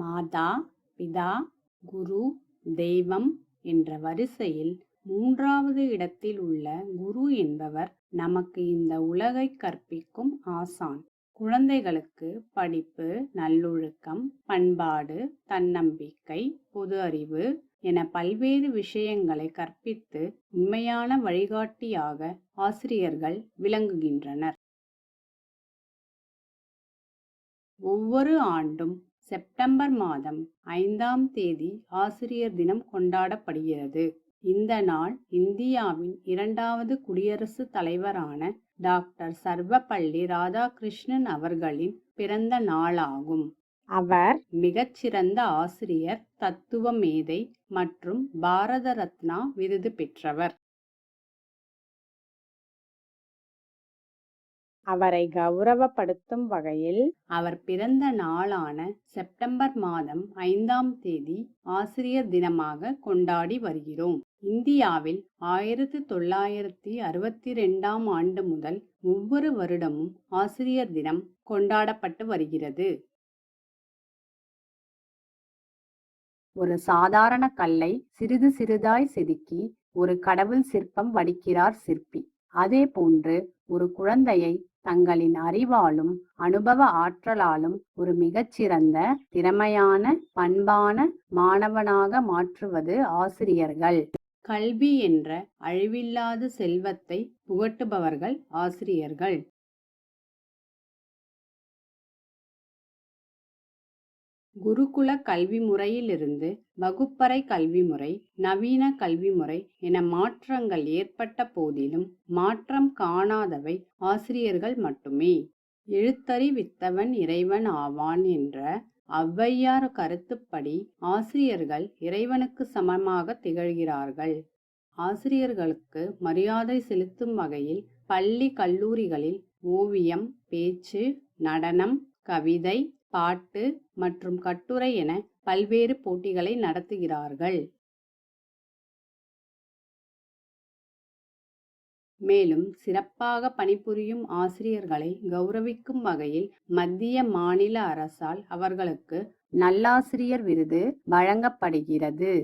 மாதா பிதா குரு தெய்வம் என்ற வரிசையில் மூன்றாவது இடத்தில் உள்ள குரு என்பவர் நமக்கு இந்த உலகை கற்பிக்கும் ஆசான். குழந்தைகளுக்கு படிப்பு நல்லொழுக்கம் பண்பாடு தன்னம்பிக்கை பொது அறிவு என பல்வேறு விஷயங்களை கற்பித்து உண்மையான வழிகாட்டியாக ஆசிரியர்கள் விளங்குகின்றனர். ஒவ்வொரு ஆண்டும் செப்டம்பர் மாதம் ஐந்தாம் தேதி ஆசிரியர் தினம் கொண்டாடப்படுகிறது. இந்த நாள் இந்தியாவின் இரண்டாவது குடியரசுத் தலைவரான டாக்டர் சர்வப்பள்ளி ராதாகிருஷ்ணன் அவர்களின் பிறந்த நாளாகும். அவர் மிகச்சிறந்த ஆசிரியர் தத்துவ மேதை மற்றும் பாரத ரத்னா விருது பெற்றவர். அவரை கௌரவப்படுத்தும் வகையில் அவர் பிறந்த நாளான செப்டம்பர் மாதம் ஐந்தாம் தேதி ஆசிரியர் தினமாக கொண்டாடி வருகிறோம். இந்தியாவில் ஆயிரத்தி தொள்ளாயிரத்தி அறுபத்தி ரெண்டாம் ஆண்டு முதல் ஒவ்வொரு வருடமும் ஆசிரியர் தினம் கொண்டாடப்பட்டு வருகிறது. ஒரு சாதாரண கல்லை சிறிது சிறிதாய் செதுக்கி ஒரு கடவுள் சிற்பம் வடிக்கிறார் சிற்பி. அதே போன்று ஒரு குழந்தையை தங்களின் அறிவாலும் அனுபவ ஆற்றலாலும் ஒரு மிகச்சிறந்த திறமையான பண்பான மாணவனாக மாற்றுவது ஆசிரியர்கள். கல்வி என்ற அழிவில்லாத செல்வத்தை புகட்டுபவர்கள் ஆசிரியர்கள். குருகுல கல்வி முறையிலிருந்து வகுப்பறை கல்வி முறை நவீன கல்வி முறை என மாற்றங்கள் ஏற்பட்ட போதிலும் மாற்றம் காணாதவை ஆசிரியர்கள் மட்டுமே. எழுத்தறிவித்தவன் இறைவன் ஆவான் என்ற ஔவையார் கருத்துப்படி ஆசிரியர்கள் இறைவனுக்கு சமமாக திகழ்கிறார்கள். ஆசிரியர்களுக்கு மரியாதை செலுத்தும் வகையில் பள்ளி கல்லூரிகளில் ஓவியம் பேச்சு நடனம் கவிதை பாட்டு மற்றும் கட்டுரை என பல்வேறு போட்டிகளை நடத்துகிறார்கள். மேலும் சிறப்பாக பணிபுரியும் ஆசிரியர்களை கௌரவிக்கும் வகையில் மத்திய மாநில அரசால் அவர்களுக்கு நல்லாசிரியர் விருது வழங்கப்படுகிறது.